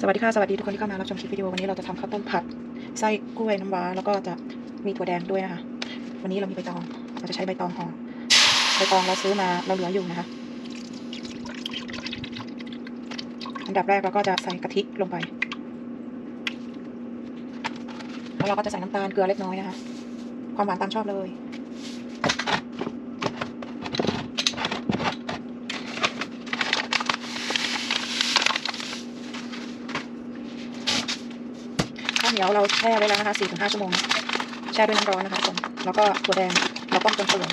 สวัสดีค่ะ สวัสดีทุกคนที่เข้ามารับชมคลิปวิดีโอวันนี้เราจะทำข้าวต้มผัดไส้กล้วยน้ำว้าแล้วก็จะมีถั่วแดงด้วยนะคะ วันนี้เรามีใบตองเราจะใช้ใบตองห่อใบตองเราซื้อมาเราเหลืออยู่นะคะอันดับแรกเราก็จะใส่กะทิลงไปแล้วเราก็จะใส่น้ำตาลเกลือเล็กน้อยนะคะ ความหวานตามชอบเลย เหนียวเราแช่ไว้แล้วนะคะ4-5ชั่วโมง แช่ด้วยน้ำร้อนนะคะทุกคนแล้วก็ถั่วแดงเราต้มจนเปื่อย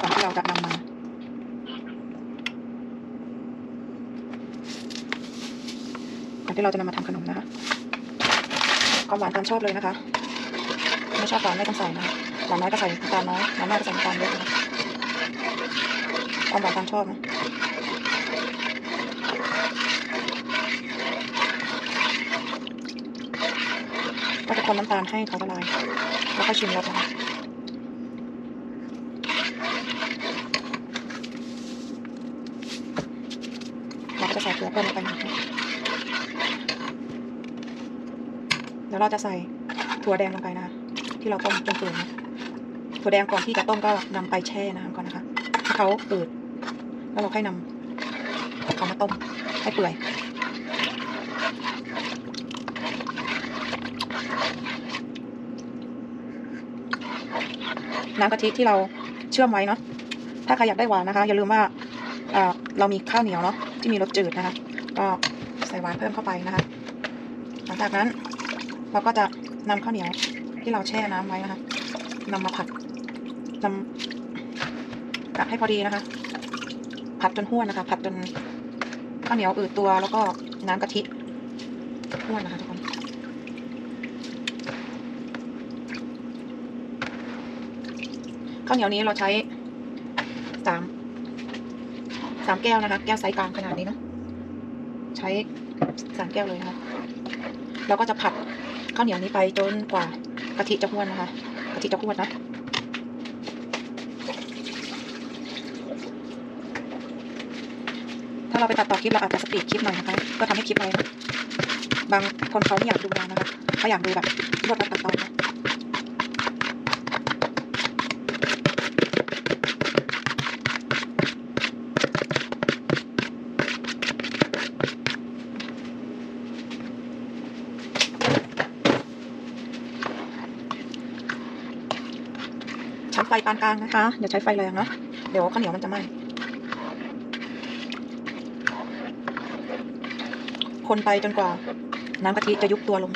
ก่อนที่เราจะนำมาก่อนที่เราจะนำมาทำขนมนะคะความหวานตามชอบเลยนะคะ ไม่ชอบหวานไม่ต้องใส่นะหวานน้อยก็ใส่น้ำตาลน้อยหวานมากก็ใส่น้ำตาลเยอะนะคะความหวานตามชอบนะ ก็จะ คนน้ำตาลให้เขาละลาย แล้วก็ชิมรสนะคะเราก็จะใส่เกลือเพิ่มลงไปหน่อยเดี๋ยวเราจะใส่ถั่วแดงลงไปนะคะที่เราต้มจนเปื่อยถั่วแดงก่อนที่จะต้มก็นำไปแช่น้ำก่อนนะคะให้เขาเปื่อยแล้วเราค่อยนำเขามาต้มให้เปื่อย น้ำกะทิที่เราเชื่อมไว้เนาะถ้าใครอยากได้หวานนะคะ อย่าลืมว่าเรามีข้าวเหนียวเนาะที่มีรสจืดนะคะ ก็ใส่หวานเพิ่มเข้าไปนะคะ หลังจากนั้นเราก็จะนำข้าวเหนียวที่เราแช่น้ำไว้นะคะนำมาผัดนำกะให้พอดีนะคะ ผัดจนห้วนนะคะ ผัดจนข้าวเหนียวอืดตัวแล้วก็น้ำกะทิห้วนนะคะทุกคน ข้าวเหนียวนี้เราใช้สามสามแก้วนะคะ แก้วไซส์กลางขนาดนี้เนาะใช้สามแก้วเลยนะคะเราก็จะผัดข้าวเหนียวนี้ไปจนกว่ากะทิจะห้วนนะคะกะทิจะห้วนนะถ้าเราไปตัดต่อคลิปเราอาจจะสปีดคลิปหน่อยนะคะ ก็ทำให้คลิปไวนะบางคนเขาไม่อยากดูนานนะคะเขาอยากดูแบบรวดรัดตัดตอนนะ ฟปานกลางนะคะอย่าใช้ไฟแรงนะเดี๋ยวข้าวเหนียวมันจะไหม้คนไปจนกว่าน้ำกะทิจะยุบตัวลง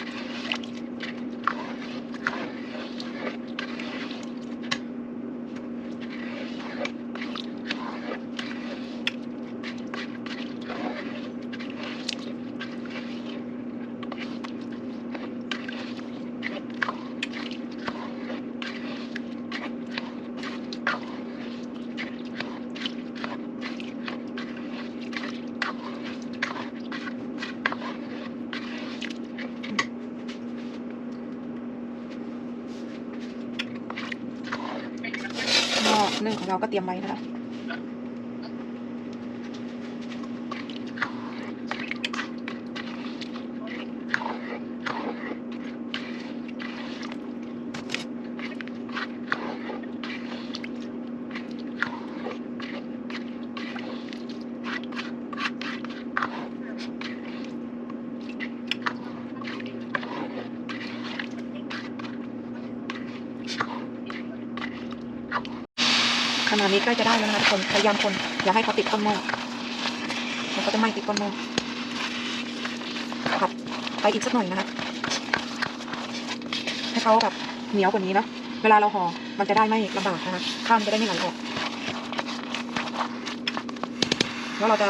หม้อ นึ่งของเราก็เตรียมไว้นะคะ ขนาดนี้ใกล้จะได้แล้วนะคะทุกคนพยายามคนอย่าให้เขาติดก้นหม้อมันก็จะไหม้ติดก้นหม้อผัดไปอีกสักหน่อยนะคะให้เขาแบบเหนียวกว่านี้เนาะเวลาเราห่อมันจะได้ไม่ลำบากนะคะข้ามจะได้ไม่ไหลออกแล้วเราจะ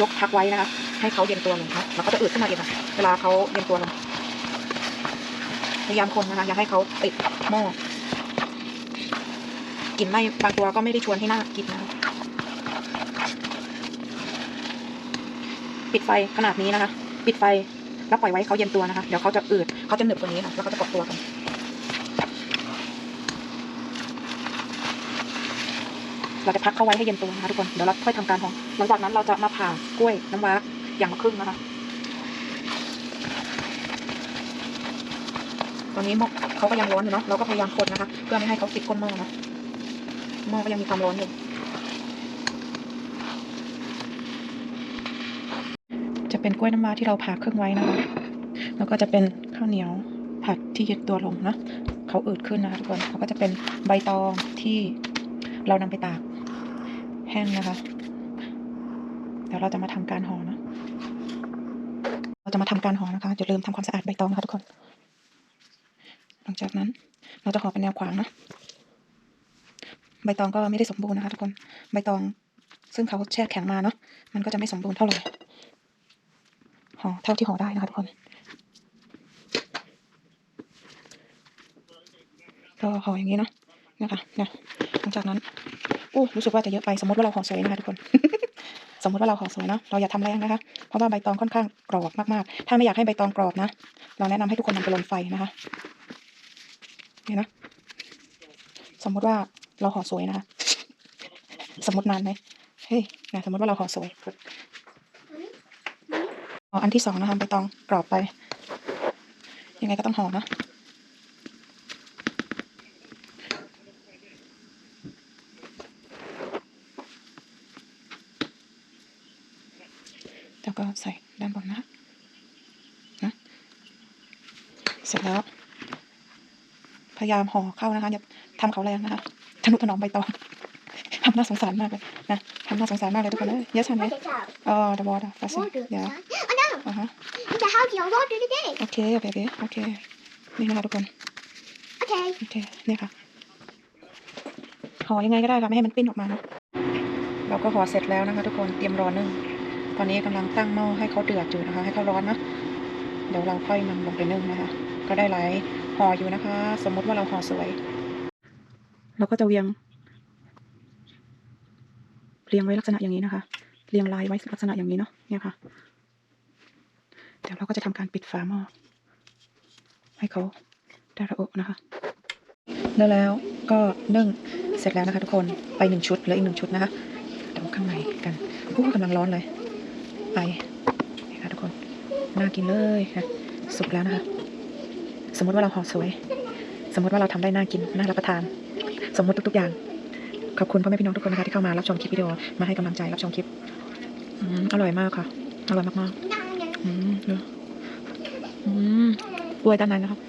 ยกพักไว้นะคะให้เขาเย็นตัวลงนะแล้วก็จะอืดขึ้นมาอีกอะเวลาเขาเย็นตัวลงพยายามคนนะคะอย่าให้เขาติดหม้อ กลิ่นไหม้บางตัวก็ไม่ได้ชวนให้น่ากินนะคะปิดไฟขนาดนี้นะคะ ปิดไฟแล้วปล่อยไว้เขาเย็นตัวนะคะ เดี๋ยวเขาจะอืดเขาจะหนึบกว่านี้ค่ะ แล้วก็จะกดตัวกันเราจะพักเขาไว้ให้เย็นตัวนะคะทุกคน เดี๋ยวเราค่อยทำการห่อหลังจากนั้นเราจะมาผ่ากล้วยน้ำว้าอย่างละครึ่งนะคะ ตอนนี้หม้อเขาก็ยังร้อนอยู่เนาะ เราก็พยายามคนนะคะ เพื่อไม่ให้เขาติดก้นหม้อนะ หม้อก็ยังมีความร้อนอยู่จะเป็นกล้วยน้ำว้าที่เราผ่าครึ่องไว้นะคะ แล้วก็จะเป็นข้าวเหนียวผัดที่ยึดตัวลงนะเขาอืดขึ้นนะคะทุกคนแล้วก็จะเป็นใบตองที่เรานำไปตากแห้งนะคะ เดี๋ยวเราจะมาทำการห่อนะ เราจะมาทำการห่อนะคะอย่าลืมทำความสะอาดใบตองนะคะทุกคน หลังจากนั้นเราจะห่อเป็นแนวขวางนะ ใบตองก็ไม่ได้สมบูรณ์นะคะทุกคนใบตองซึ่งเขาแช่แข็งมาเนาะมันก็จะไม่สมบูรณ์เท่าไหร่ห่อเท่าที่ห่อได้นะคะทุกคนก็ห่ออย่างนี้เนาะนะคะเนี่ยหลังจากนั้นอู้รู้สึกว่าจะเยอะไปสมมติว่าเราห่อสวยนะคะทุกคน สมมติว่าเราห่อสวยเนาะเราอย่าทำแรงนะคะ เพราะว่าใบตองค่อนข้างกรอบมากๆ ถ้าไม่อยากให้ใบตองกรอบนะ เราแนะนำให้ทุกคนนำไปลนไฟนะคะนี่นะสมมติว่า เราห่อสวยนะคะสมมตินานไหมเฮ้ยนะสมมติว่าเราห่อสวยออันที่สองนะคะใบตองกรอบไป ยังไงก็ต้องห่อนะแล้วก็ใส่ด้านบนนะนะเสร็จแล้ว พยายามห่อเข้านะคะอย่าทำเขาแรงนะคะ นุถนอมใบตองทำน่าสงสารมากเลยนะทำน่าสงสารมากเลยทุกคนเลยเยอะชันไหม Look at that. อ๋อ the water that's it Water. yeah son. Oh no, อ่าฮะ it's a house your water today. โอเคโอเคโอเคโอเคนี่นะคะทุกคน Okay. โอเคเนี่ยค่ะห่อยังไงก็ได้ค่ะไม่ให้มันปิ้นออกมาเนอะเราก็ห่อเสร็จแล้วนะคะ ทุกคนเตรียมรอนึ่งตอนนี้กำลังตั้งหม้อให้เขาเดือดอยู่นะคะ ให้เขาร้อนนะเดี๋ยวเราค่อยนำลงไปนึ่งนะคะ ก็ได้หลายห่ออยู่นะคะ สมมุติว่าเราห่อสวย เราก็จะเวียง เรียงไว้ลักษณะอย่างนี้นะคะ เรียงรายไว้ลักษณะอย่างนี้เนาะเนี่ยค่ะ เดี๋ยวเราก็จะทำการปิดฝาหม้อให้เขาได้ระอุนะคะแล้วแล้วก็นึ่งเสร็จแล้วนะคะทุกคนไปหนึ่งชุดเหลืออีกหนึ่งชุดนะคะเดี๋ยวข้างในกันอู้กำลังร้อนเลย ไปนี่ค่ะทุกคนน่ากินเลยค่ะสุกแล้วนะคะ สมมติว่าเราห่อสวย สมมติว่าเราทำได้น่ากินน่ารับประทาน สมมติทุกๆอย่าง ขอบคุณพ่อแม่พี่น้องทุกคนนะคะที่เข้ามารับชมคลิปวิดีโอ มาให้กำลังใจรับชมคลิปอร่อยมากค่ะ อร่อยมากๆอืมอะอืมกล้วยด้านในนะครับ